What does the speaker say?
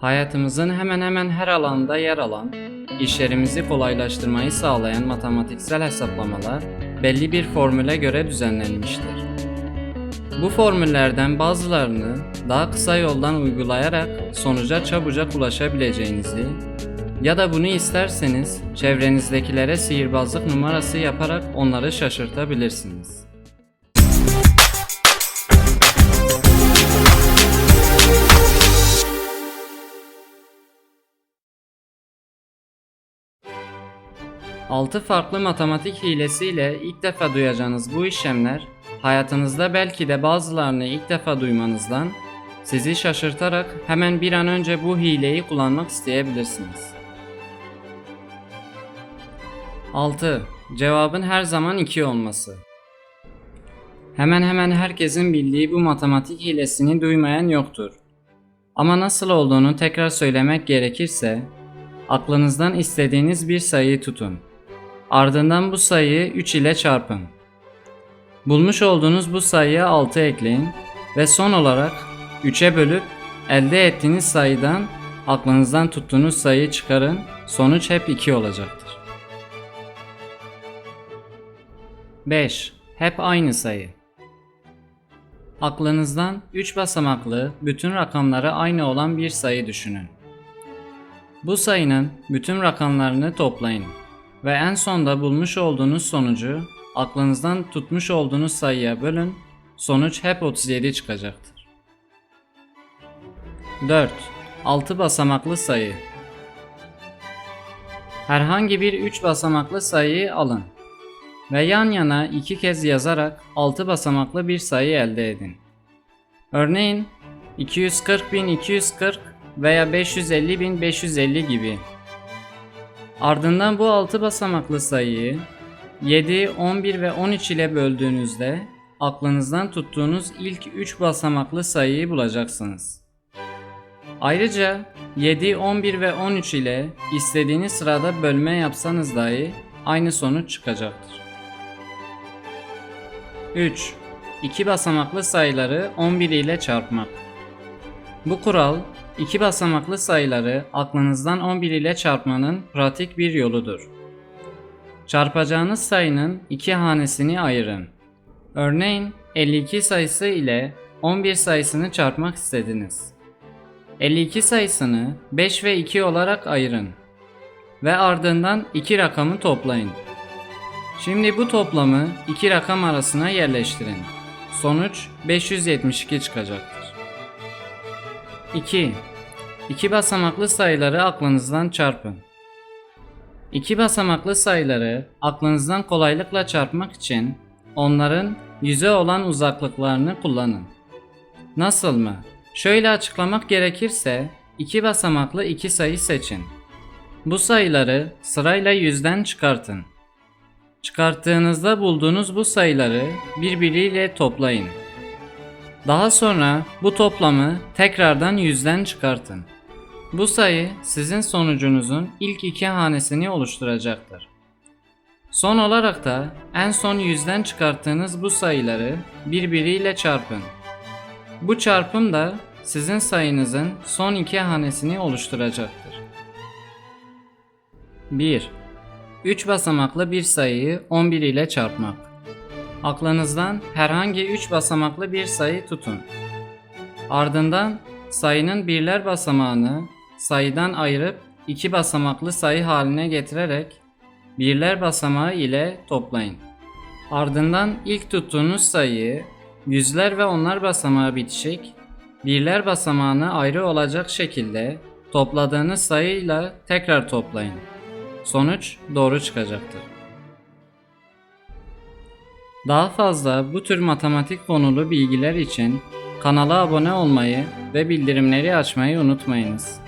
Hayatımızın hemen hemen her alanda yer alan, işlerimizi kolaylaştırmayı sağlayan matematiksel hesaplamalar belli bir formüle göre düzenlenmiştir. Bu formüllerden bazılarını daha kısa yoldan uygulayarak sonuca çabucak ulaşabileceğinizi ya da bunu isterseniz çevrenizdekilere sihirbazlık numarası yaparak onları şaşırtabilirsiniz. Altı farklı matematik hilesiyle ilk defa duyacağınız bu işlemler hayatınızda belki de bazılarını ilk defa duymanızdan sizi şaşırtarak hemen bir an önce bu hileyi kullanmak isteyebilirsiniz. 6. Cevabın her zaman 2 olması. Hemen hemen herkesin bildiği bu matematik hilesini duymayan yoktur. Ama nasıl olduğunu tekrar söylemek gerekirse, aklınızdan istediğiniz bir sayıyı tutun. Ardından bu sayıyı 3 ile çarpın. Bulmuş olduğunuz bu sayıya 6 ekleyin ve son olarak 3'e bölüp elde ettiğiniz sayıdan aklınızdan tuttuğunuz sayıyı çıkarın. Sonuç hep 2 olacaktır. 5. Hep aynı sayı. Aklınızdan 3 basamaklı bütün rakamları aynı olan bir sayı düşünün. Bu sayının bütün rakamlarını toplayın ve en sonda bulmuş olduğunuz sonucu aklınızdan tutmuş olduğunuz sayıya bölün. Sonuç hep 37 çıkacaktır. 4. 6 basamaklı sayı. Herhangi bir 3 basamaklı sayıyı alın ve yan yana iki kez yazarak 6 basamaklı bir sayı elde edin. Örneğin 240.240 veya 550.550 gibi. Ardından bu 6 basamaklı sayıyı 7, 11 ve 13 ile böldüğünüzde aklınızdan tuttuğunuz ilk 3 basamaklı sayıyı bulacaksınız. Ayrıca 7, 11 ve 13 ile istediğiniz sırada bölme yapsanız dahi aynı sonuç çıkacaktır. 3. İki basamaklı sayıları 11 ile çarpmak. Bu kural iki basamaklı sayıları aklınızdan 11 ile çarpmanın pratik bir yoludur. Çarpacağınız sayının iki hanesini ayırın. Örneğin 52 sayısı ile 11 sayısını çarpmak istediniz. 52 sayısını 5 ve 2 olarak ayırın ve ardından iki rakamı toplayın. Şimdi bu toplamı iki rakam arasına yerleştirin. Sonuç 572 çıkacaktır. 2. İki basamaklı sayıları aklınızdan çarpın. İki basamaklı sayıları aklınızdan kolaylıkla çarpmak için onların yüze olan uzaklıklarını kullanın. Nasıl mı? Şöyle açıklamak gerekirse iki basamaklı iki sayı seçin. Bu sayıları sırayla yüzden çıkartın. Çıkarttığınızda bulduğunuz bu sayıları birbiriyle toplayın. Daha sonra bu toplamı tekrardan yüzden çıkartın. Bu sayı sizin sonucunuzun ilk iki hanesini oluşturacaktır. Son olarak da en son yüzden çıkarttığınız bu sayıları birbiriyle çarpın. Bu çarpım da sizin sayınızın son iki hanesini oluşturacaktır. 1. 3 basamaklı bir sayıyı 11 ile çarpmak. Aklınızdan herhangi 3 basamaklı bir sayı tutun. Ardından sayının birler basamağını sayıdan ayırıp 2 basamaklı sayı haline getirerek birler basamağı ile toplayın. Ardından ilk tuttuğunuz sayıyı yüzler ve onlar basamağı bitişik birler basamağını ayrı olacak şekilde topladığınız sayıyla tekrar toplayın. Sonuç doğru çıkacaktır. Daha fazla bu tür matematik konulu bilgiler için kanala abone olmayı ve bildirimleri açmayı unutmayınız.